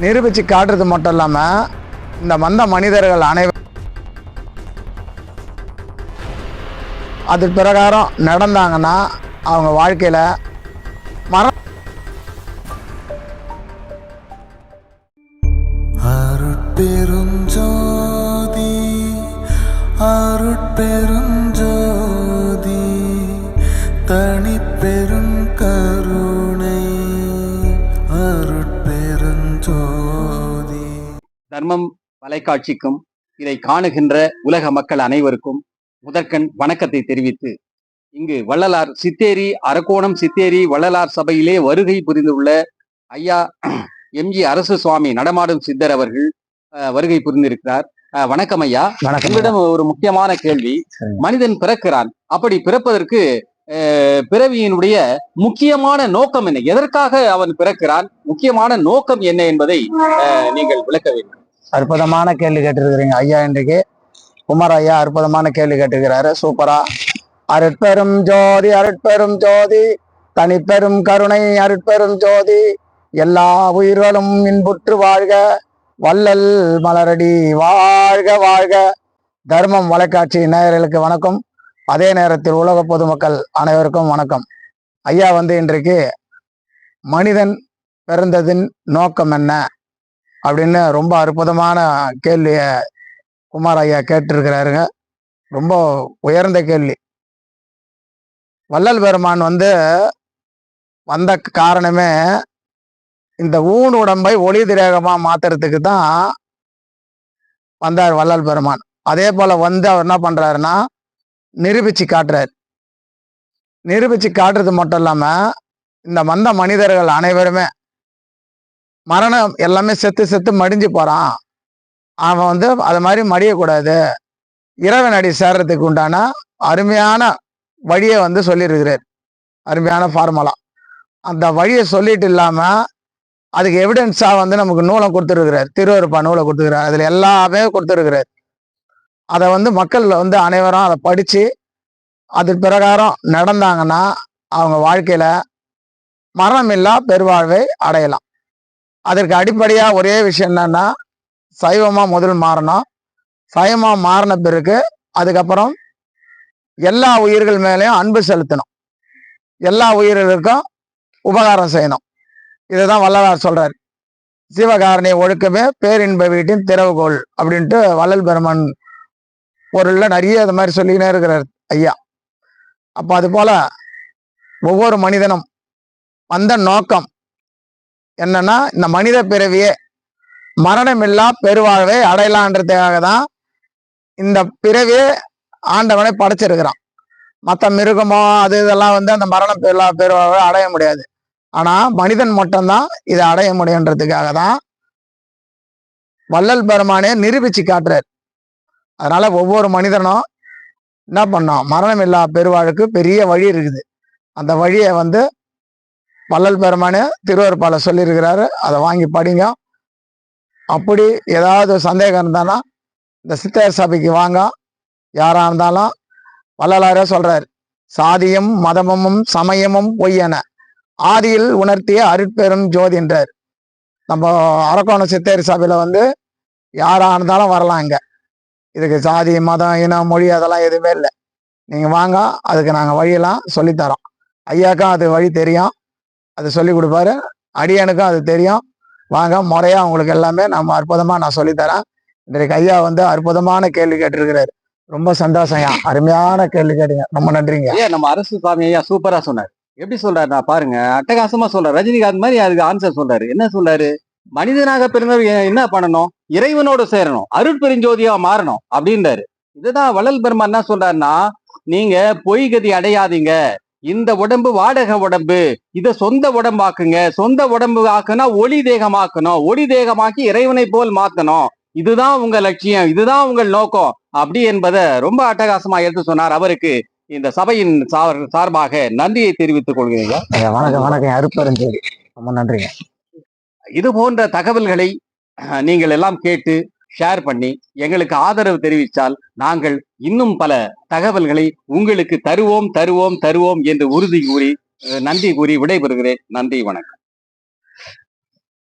நிரூபித்து காட்டுறது மட்டும் இல்லாமல் இந்த வந்த மனிதர்கள் அனைவரும் அது பிரகாரம் நடந்தாங்கன்னா அவங்க வாழ்க்கையில் மர அருட்பெருஞ்சோதி அருட்பெரும் தர்மம் வலைக்காட்சிக்கும் இதை காணுகின்ற உலக மக்கள் அனைவருக்கும் முதற்கண் வணக்கத்தை தெரிவித்து இங்கு வள்ளலார் சித்தேரி அரக்கோணம் சித்தேரி வள்ளலார் சபையிலே வருகை புரிந்துள்ள ஐயா எம்ஜி அரசு சுவாமி நடமாடும் சித்தர் அவர்கள் வருகை புரிந்திருக்கிறார். வணக்கம் ஐயா. உங்களிடம் ஒரு முக்கியமான கேள்வி. மனிதன் பிறக்கிறான். அப்படி பிறப்பதற்கு பிறவியினுடைய முக்கியமான நோக்கம் என்ன? எதற்காக அவன் பிறக்கிறான்? முக்கியமான நோக்கம் என்ன என்பதை நீங்கள் விளக்க வேண்டும். அற்புதமான கேள்வி கேட்டிருக்கிறீங்க. ஐயா இன்றைக்கு குமார் ஐயா அற்புதமான கேள்வி கேட்டிருக்கிறாரு. சூப்பரா. அருட்பெரும் ஜோதி அருட்பெரும் ஜோதி தனிப்பெரும் கருணை அருட்பெரும் ஜோதி எல்லா உயிர்களும் இன்புற்று வாழ்க வள்ளல் மலரடி வாழ்க வாழ்க. தர்மம் வலைக்காட்சி நேயர்களுக்கு வணக்கம். அதே நேரத்தில் உலக பொதுமக்கள் அனைவருக்கும் வணக்கம். ஐயா வந்து இன்றைக்கு மனிதன் பிறந்ததின் நோக்கம் என்ன? அப்படின்னு ரொம்ப அற்புதமான கேள்வியை குமார் ஐயா கேட்டிருக்கிறாருங்க. ரொம்ப உயர்ந்த கேள்வி. வள்ளல் பெருமான் வந்து வந்த காரணமே இந்த ஊன் உடம்பை ஒளி திரேகமாக மாத்துறதுக்கு தான் வந்தார் வள்ளல் பெருமான். அதே போல் வந்து அவர் என்ன பண்ணுறாருன்னா நிரூபிச்சு காட்டுறாரு. நிரூபிச்சு காட்டுறது மட்டும் இல்லாமல் இந்த வந்த மனிதர்கள் அனைவருமே மரணம் எல்லாமே செத்து செத்து மடிஞ்சு போகிறான் அவன் வந்து அது மாதிரி மடியக்கூடாது. இறைவன் அடி சேர்றதுக்கு உண்டான அருமையான வழியை வந்து சொல்லியிருக்கிறார். அருமையான ஃபார்முலா அந்த வழியை சொல்லிட்டு இல்லாமல் அதுக்கு எவிடன்ஸாக வந்து நமக்கு நூலை கொடுத்துருக்கிறார். திருவருப்பா நூலை கொடுத்துருக்கிறார். அதில் எல்லாமே கொடுத்துருக்கிறார். அதை வந்து மக்கள் வந்து அனைவரும் அதை படித்து அது பிரகாரம் நடந்தாங்கன்னா அவங்க வாழ்க்கையில் மரணமில்லா பெருவாழ்வை அடையலாம். அதற்கு அடிப்படையாக ஒரே விஷயம் என்னன்னா சைவமாக முதல் மாறணும். சைவமாக மாறின பிறகு அதுக்கப்புறம் எல்லா உயிர்கள் மேலேயும் அன்பு செலுத்தணும். எல்லா உயிர்களுக்கும் உபகாரம் செய்யணும். இதுதான் வள்ளலார் சொல்றார். சிவகாரணி ஒழுக்கமே பேரின்ப வீட்டின் திறவுகோள் அப்படின்ட்டு வள்ளல் பெருமன் பொருளில் நிறைய இது மாதிரி சொல்லிக்கினே இருக்கிறார் ஐயா. அப்போ அது போல ஒவ்வொரு மனிதனும் வந்த நோக்கம் என்னன்னா இந்த மனித பிறவியே மரணமில்லா பெருவாழ்வை அடையலான்றதுக்காக தான் இந்த பிறவியே ஆண்டவனை படைச்சிருக்கிறான். மற்ற மிருகமோ அது இதெல்லாம் வந்து அந்த மரணம் பெருவா பெருவாழ்வை அடைய முடியாது. ஆனால் மனிதன் மட்டும்தான் இதை அடைய முடியுன்றதுக்காக தான் வள்ளல் பெருமானே நிரூபிச்சு காட்டுறார். அதனால ஒவ்வொரு மனிதனும் என்ன பண்ணோம் மரணமில்லா பெருவாழுக்கு பெரிய வழி இருக்குது. அந்த வழியை வந்து வள்ளல் பெருமானே திருவருப்பால சொல்லியிருக்கிறாரு. அதை வாங்கி படிங்க. அப்படி ஏதாவது சந்தேகம் இருந்தானா இந்த சித்தர் சபைக்கு வாங்க. யாராக இருந்தாலும் வள்ளலாரே சொல்கிறார் சாதியும் மதமும் சமயமும் பொய்யென. ஆதியில் உணர்த்திய அருட்பெரும் ஜோதின்றார் நம்ம அரக்கோணம் சித்தேரி சபையில் வந்து யாராக இருந்தாலும் வரலாம் இங்கே. இதுக்கு சாதி மதம் இனம் மொழி அதெல்லாம் எதுவுமே இல்லை. நீங்கள் வாங்க அதுக்கு நாங்கள் வழியெல்லாம் சொல்லித்தரோம். ஐயாக்கும் அது வழி தெரியும். அது சொல்லி கொடுப்பாரு. அடியனுக்கும் அது தெரியும். வாங்க முறையாக உங்களுக்கு எல்லாமே நம்ம அற்புதமாக நான் சொல்லித்தரேன் இன்றைக்கு ஐயா வந்து அற்புதமான கேள்வி கேட்டிருக்கிறாரு. ரொம்ப சந்தோஷம் ஐயா. அருமையான கேள்வி கேட்டீங்க. ரொம்ப நன்றிங்க. ஐயா நம்ம அரசு சாமி ஐயா சூப்பராக சொன்னார். எப்படி சொல்றாரு நான் பாருங்க அட்டகாசமா சொல்றாரு. ரஜினிகாந்த் மாதிரி அதுக்கு ஆன்சர் சொல்றாரு. என்ன சொல்றாரு? மனிதனாக பிறந்தவர் என்ன பண்ணணும்? இறைவனோடு சேரணும். அருட்பெருஞ்சோதியா மாறணும். அப்படின்றாரு. இதுதான் வள்ளல் பெருமான் என்ன சொல்றாருன்னா நீங்க பொய் கதி அடையாதீங்க. இந்த உடம்பு வாடகை உடம்பு இத சொந்த உடம்பாக்குங்க. சொந்த உடம்பு ஆக்குனா ஒளி தேகமாக்கணும். ஒளி தேகமாக்கி இறைவனை போல் மாத்தணும். இதுதான் உங்க லட்சியம். இதுதான் உங்கள் நோக்கம். அப்படி என்பதை ரொம்ப அட்டகாசமா எடுத்து சொன்னார் அவருக்கு இந்த சபையின் சார்- சார்பாக நன்றியை தெரிவித்துக் கொள்கிறீங்க. வணக்கம் வணக்கம். அருப்பெருஞ்சோதி. ரொம்ப நன்றிங்க. இது போன்ற தகவல்களை நீங்கள் எல்லாம் கேட்டு ஷேர் பண்ணி எங்களுக்கு ஆதரவு தெரிவித்தால் நாங்கள் இன்னும் பல தகவல்களை உங்களுக்கு தருவோம் தருவோம் தருவோம் என்று உறுதி கூறி அஹ், நன்றி கூறி விடைபெறுகிறேன். நன்றி வணக்கம்.